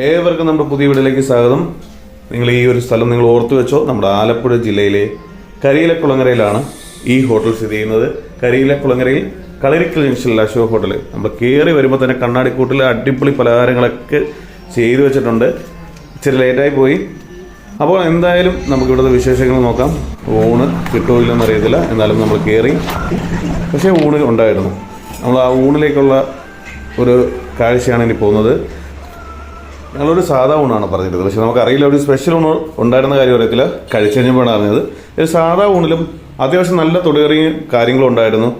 ഏവർക്കും നമ്മുടെ പുതിയ വീട്ടിലേക്ക് സ്വാഗതം. നിങ്ങൾ ഈ ഒരു സ്ഥലം നിങ്ങൾ ഓർത്തു വെച്ചോ. നമ്മുടെ ആലപ്പുഴ ജില്ലയിലെ കരിയിലക്കുളങ്ങരയിലാണ് ഈ ഹോട്ടൽ സ്ഥിതി ചെയ്യുന്നത്. കരിയിലക്കുളങ്ങരയിൽ കളരിക്കൽ ജംഗ്ഷനിൽ അശോക് ഹോട്ടൽ നമ്മൾ കയറി വരുമ്പോൾ തന്നെ കണ്ണാടിക്കൂട്ടിൽ അടിപൊളി പലഹാരങ്ങളൊക്കെ ചെയ്തു വെച്ചിട്ടുണ്ട്. ഇച്ചിരി ലേറ്റായി പോയി. അപ്പോൾ എന്തായാലും നമുക്ക് ഇവിടുത്തെ വിശേഷങ്ങൾ നോക്കാം. ഊണ് കിട്ടുമോ ഇല്ലെന്ന് അറിയത്തില്ല. എന്നാലും നമ്മൾ കയറി പക്ഷേ ഊണ് ഉണ്ടായിരുന്നു. നമ്മൾ ആ ഊണിലേക്കുള്ള ഒരു കാഴ്ചയാണ് ഇനി പോകുന്നത്. ഞങ്ങളൊരു സാധാ ഊണാണ് പറഞ്ഞിരുന്നത്. പക്ഷെ നമുക്കറിയില്ല ഒരു സ്പെഷ്യൽ ഊണ് ഉണ്ടായിരുന്ന കാര്യം അറിയത്തില്ല. കഴിച്ചു കഴിഞ്ഞപ്പോഴാണ് അറിഞ്ഞത്. ഒരു സാധാ ഊണിലും അത്യാവശ്യം നല്ല തൊടുകറിയും കാര്യങ്ങളും ഉണ്ടായിരുന്നു.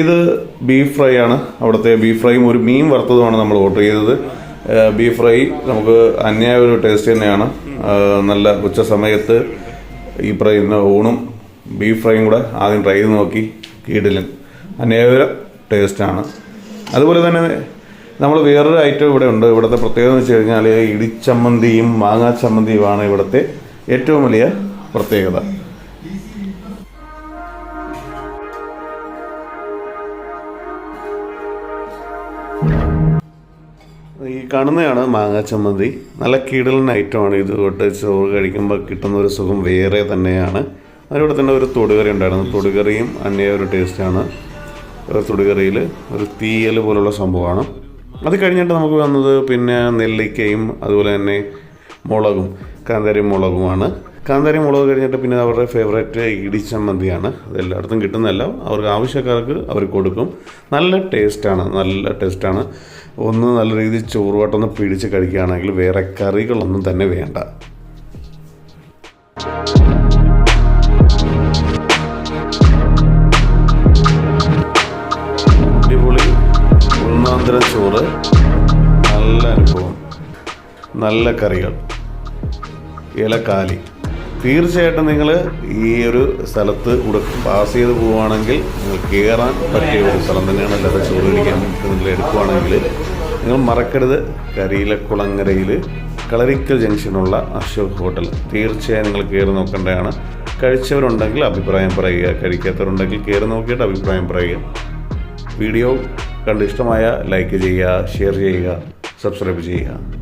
ഇത് ബീഫ് ഫ്രൈ ആണ്. അവിടുത്തെ ബീഫ് ഫ്രൈയും ഒരു മീൻ വറുത്തതുമാണ് നമ്മൾ ഓർഡർ ചെയ്തത്. ബീഫ് ഫ്രൈ നമുക്ക് അന്യായ ഒരു ടേസ്റ്റ് തന്നെയാണ്. നല്ല ഉച്ച സമയത്ത് ഈ പറയുന്ന ഊണും ബീഫ് ഫ്രൈയും കൂടെ ആദ്യം ട്രൈ ചെയ്ത് നോക്കി. കീടിലും അന്യായ ടേസ്റ്റാണ് അതുപോലെ തന്നെ നമ്മൾ വേറൊരു ഐറ്റം ഇവിടെ ഉണ്ട്. ഇവിടുത്തെ പ്രത്യേകത എന്ന് വെച്ച് കഴിഞ്ഞാൽ ഇടിച്ചമ്മന്തിയും മാങ്ങാ ചമ്മന്തിയുമാണ് ഇവിടുത്തെ ഏറ്റവും വലിയ പ്രത്യേകത. ഈ കാണുന്നതാണ് മാങ്ങാ ചമ്മന്തി നല്ല കിടലിന് ഐറ്റമാണ് ഇത്. തൊട്ട് ചോറ് കഴിക്കുമ്പോൾ കിട്ടുന്ന ഒരു സുഖം വേറെ തന്നെയാണ്. അതിലൂടെ തന്നെ ഒരു തൊടുകറി ഉണ്ടായിരുന്നു. തൊടുകറിയും അന്യ ഒരു ടേസ്റ്റാണ് തൊടുകറിയിൽ ഒരു തീയൽ പോലുള്ള സംഭവമാണ്. അത് കഴിഞ്ഞിട്ട് നമുക്ക് വന്നത് പിന്നെ നെല്ലിക്കയും അതുപോലെ തന്നെ മുളകും കാന്താരി മുളകുമാണ്. കാന്താരി മുളക് കഴിഞ്ഞിട്ട് പിന്നെ അവരുടെ ഫേവറേറ്റ് ഇടിച്ചമ്മന്തിയാണ് അതെല്ലായിടത്തും കിട്ടുന്നതല്ല. അവർക്ക് ആവശ്യക്കാർക്ക് അവർ കൊടുക്കും. നല്ല ടേസ്റ്റാണ് നല്ല ടേസ്റ്റാണ് ഒന്ന് നല്ല രീതിയിൽ ചോറുവാട്ടൊന്ന് പിടിച്ച് കഴിക്കുകയാണെങ്കിൽ വേറെ കറികളൊന്നും തന്നെ വേണ്ട. ഒന്നാന്തരം ചോറ് നല്ല അനുഭവം. നല്ല കറികൾ. ഇലക്കാലി. തീർച്ചയായിട്ടും നിങ്ങൾ ഈ ഒരു സ്ഥലത്ത് കൂടെ പാസ് ചെയ്ത് പോവുകയാണെങ്കിൽ നിങ്ങൾ കയറാൻ പറ്റിയ ഒരു സ്ഥലം തന്നെയാണ് അല്ലാതെ ചോറ് കഴിക്കാൻ നിങ്ങൾ എടുക്കുവാണെങ്കിൽ നിങ്ങൾ മറക്കരുത്. കരിയിലക്കുളങ്ങരയിൽ കളരിക്കൽ ജംഗ്ഷനുള്ള അശോക് ഹോട്ടൽ. തീർച്ചയായും നിങ്ങൾ കയറി നോക്കേണ്ടതാണ്. കഴിച്ചവരുണ്ടെങ്കിൽ അഭിപ്രായം പറയുക. കഴിക്കാത്തവരുണ്ടെങ്കിൽ കയറി നോക്കിയിട്ട് അഭിപ്രായം പറയുക. വീഡിയോ കണ്ട് ഇഷ്ടമായ ലൈക്ക് ചെയ്യുക ഷെയർ ചെയ്യുക സബ്സ്ക്രൈബ് ചെയ്യുക